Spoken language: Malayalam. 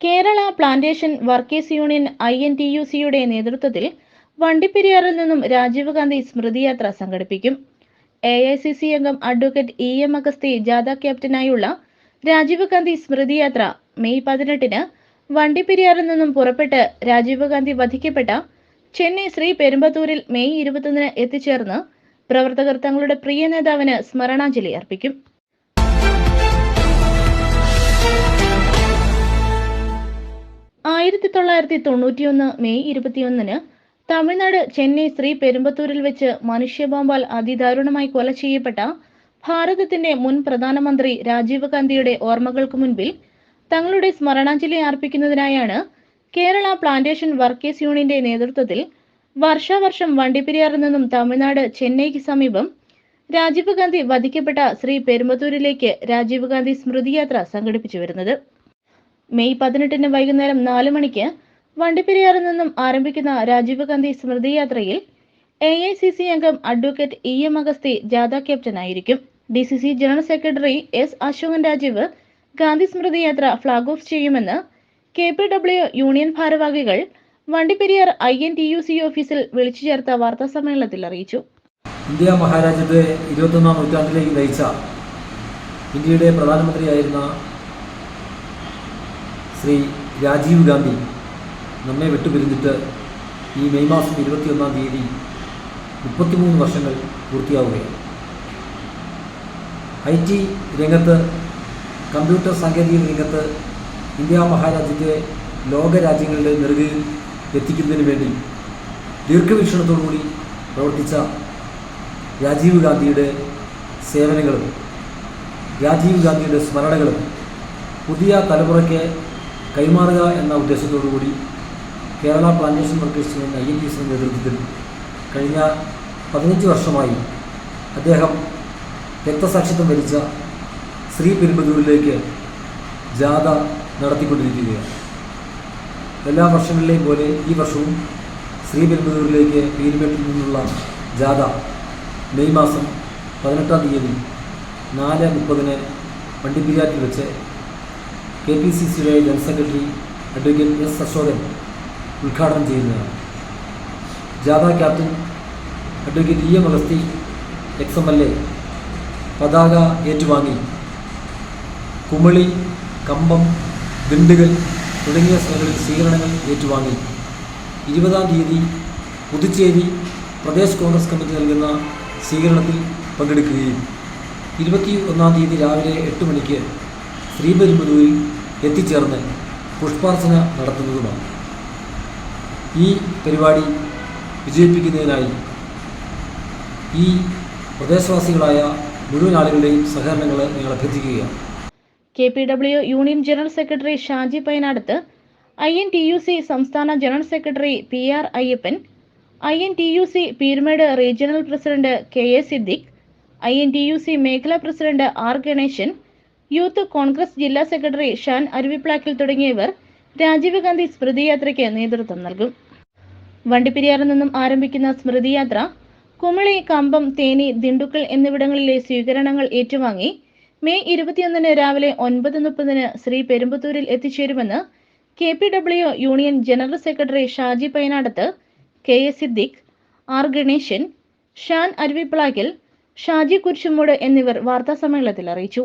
Kerala plantation workers union I N T U സിയുടെ നേതൃത്വത്തിൽ വണ്ടിപ്പെരിയാറിൽ നിന്നും രാജീവ് ഗാന്ധി സ്മൃതിയാത്ര സംഘടിപ്പിക്കും. എ ഐ സി സി അംഗം അഡ്വക്കേറ്റ് ഇ എം അഗസ്തി ജാഥ ക്യാപ്റ്റനായുള്ള രാജീവ് ഗാന്ധി സ്മൃതിയാത്ര മെയ് പതിനെട്ടിന് വണ്ടിപ്പെരിയാറിൽ നിന്നും പുറപ്പെട്ട് രാജീവ് ഗാന്ധി വധിക്കപ്പെട്ട ചെന്നൈ ശ്രീ പെരുമ്പത്തൂരിൽ മെയ് ഇരുപത്തൊന്നിന് എത്തിച്ചേർന്ന് പ്രവർത്തകർ തങ്ങളുടെ പ്രിയ നേതാവിന് സ്മരണാഞ്ജലി അർപ്പിക്കും. ആയിരത്തി തൊള്ളായിരത്തി തൊണ്ണൂറ്റിയൊന്ന് മെയ് ഇരുപത്തിയൊന്നിന് തമിഴ്നാട് ചെന്നൈ ശ്രീ പെരുമ്പത്തൂരിൽ വെച്ച് മനുഷ്യബോംബാൽ അതിദാരുണമായി കൊല ചെയ്യപ്പെട്ട ഭാരതത്തിന്റെ മുൻ പ്രധാനമന്ത്രി രാജീവ് ഗാന്ധിയുടെ ഓർമ്മകൾക്ക് മുൻപിൽ തങ്ങളുടെ സ്മരണാഞ്ജലി അർപ്പിക്കുന്നതിനായാണ് കേരള പ്ലാന്റേഷൻ വർക്കേഴ്സ് യൂണിയന്റെ നേതൃത്വത്തിൽ വർഷാവർഷം വണ്ടിപ്പെരിയാറിൽ നിന്നും തമിഴ്നാട് ചെന്നൈക്ക് സമീപം രാജീവ് ഗാന്ധി വധിക്കപ്പെട്ട ശ്രീ പെരുമ്പത്തൂരിലേക്ക് രാജീവ് ഗാന്ധി സ്മൃതിയാത്ര സംഘടിപ്പിച്ചു വരുന്നത്. മെയ് പതിനെട്ടിന് വൈകുന്നേരം നാല് മണിക്ക് വണ്ടിപ്പെരിയാറിൽ നിന്നും ആരംഭിക്കുന്ന രാജീവ് ഗാന്ധി സ്മൃതി യാത്രയിൽ എ ഐ സി സി അംഗം അഡ്വക്കേറ്റ് ഇ എം അഗസ്തി ജാഥ ക്യാപ്റ്റനായിരിക്കും D C C general secretary S Ashokan Rajiv Gandhi സ്മൃതി യാത്ര ഫ്ളാഗ് ഓഫ് ചെയ്യുമെന്ന് കെ പി ഡബ്ല്യു യൂണിയൻ ഭാരവാഹികൾ Vandiperiyar I N T U C ഓഫീസിൽ വിളിച്ചു ചേർത്ത വാർത്താ സമ്മേളനത്തിൽ അറിയിച്ചു. ഇന്ത്യ മഹാരാജ്യത്തെ ഇരുപത്തൊന്നാം നൂറ്റാണ്ടിലേക്ക് നയിച്ച ഇന്ത്യയുടെ പ്രധാനമന്ത്രിയായിരുന്ന ശ്രീ രാജീവ് ഗാന്ധി നമ്മെ വിട്ടുപിരിഞ്ഞിട്ട് ഈ മെയ് മാസം ഇരുപത്തിയൊന്നാം തീയതി മുപ്പത്തിമൂന്ന് വർഷങ്ങൾ പൂർത്തിയാവുകയാണ്. ഐ ടി രംഗത്ത് കമ്പ്യൂട്ടർ സാങ്കേതിക രംഗത്ത് ഇന്ത്യ മഹാരാജ്യത്തെ ലോക രാജ്യങ്ങളുടെ നെറുകയിൽ എത്തിക്കുന്നതിന് വേണ്ടി ദീർഘവീക്ഷണത്തോടുകൂടി പ്രവർത്തിച്ച രാജീവ് ഗാന്ധിയുടെ സേവനങ്ങളും രാജീവ് ഗാന്ധിയുടെ സ്മരണകളും പുതിയ തലമുറയ്ക്ക് കൈമാറുക എന്ന ഉദ്ദേശത്തോടുകൂടി Kerala plantation workers union I N T സിയുടെ നേതൃത്വത്തിൽ കഴിഞ്ഞ പതിനഞ്ച് വർഷമായി അദ്ദേഹം രക്തസാക്ഷിത്വം വരിച്ച ശ്രീ പെരുമ്പതൂരിലേക്ക് ജാഥ നടത്തിക്കൊണ്ടിരിക്കുകയാണ്. എല്ലാ വർഷങ്ങളിലെയും പോലെ ഈ വർഷവും ശ്രീ പെരുമ്പതൂരിലേക്ക് പീരുമേട്ടിൽ നിന്നുള്ള ജാഥ മെയ് മാസം പതിനെട്ടാം തീയതി നാല് മുപ്പതിന് വണ്ടിപ്പിരിയാറ്റിൽ വെച്ച് കെ പി സി സിയുടെ general secretary advocate S Ashokan ഉദ്ഘാടനം ചെയ്യുന്നതാണ്. ജാഥ captain advocate E M Agasthi ex M L A പതാക ഏറ്റുവാങ്ങി. കുമളി കമ്പം ദിണ്ടുകൾ തുടങ്ങിയ സ്ഥലങ്ങളിൽ സ്വീകരണങ്ങൾ ഏറ്റുവാങ്ങി. ഇരുപതാം തീയതി പുതുച്ചേരി പ്രദേശ് കോൺഗ്രസ് കമ്മിറ്റി നൽകുന്ന സ്വീകരണത്തിൽ പങ്കെടുക്കുകയും. ഇരുപത്തി ഒന്നാം തീയതി രാവിലെ എട്ട് മണിക്ക് ശ്രീപെരുമ്പതൂരിൽ എത്തിച്ചേർന്ന് പുഷ്പാർച്ചന നടത്തുന്നതുമാണ്. ഈ പരിപാടി വിജയിപ്പിക്കുന്നതിനായി ഈ പ്രദേശവാസികളായ മുഴുവൻ ആളുകളുടെയും സഹകരണങ്ങൾ ഞങ്ങൾ അഭ്യർത്ഥിക്കുകയാണ്. K P W union general secretary Shaji Painadathu I N T U C സംസ്ഥാന general secretary P R Ayyappan I N T U C Peermade regional president K A Siddique I N T U C മേഖലാ president R Ganeshan youth Congress ജില്ലാ സെക്രട്ടറി ഷാൻ അരുവിപ്ലാക്കിൽ തുടങ്ങിയവർ രാജീവ് ഗാന്ധി സ്മൃതിയാത്രയ്ക്ക് നേതൃത്വം നൽകും. വണ്ടിപ്പെരിയാറിൽ നിന്നും ആരംഭിക്കുന്ന സ്മൃതിയാത്ര കുമളി കമ്പം തേനി ദിണ്ടുക്കൽ എന്നിവിടങ്ങളിലെ സ്വീകരണങ്ങൾ ഏറ്റുവാങ്ങി മെയ് ഇരുപത്തിയൊന്നിന് രാവിലെ ഒൻപത് മുപ്പതിന് ശ്രീ പെരുമ്പത്തൂരിൽ എത്തിച്ചേരുമെന്ന് K P W union general secretary Shaji Painadathu K S Siddique R Ganeshan Shan അരുവിപ്ലാക്കിൽ Shaji Kurisumoodu എന്നിവർ വാർത്താസമ്മേളനത്തിൽ അറിയിച്ചു.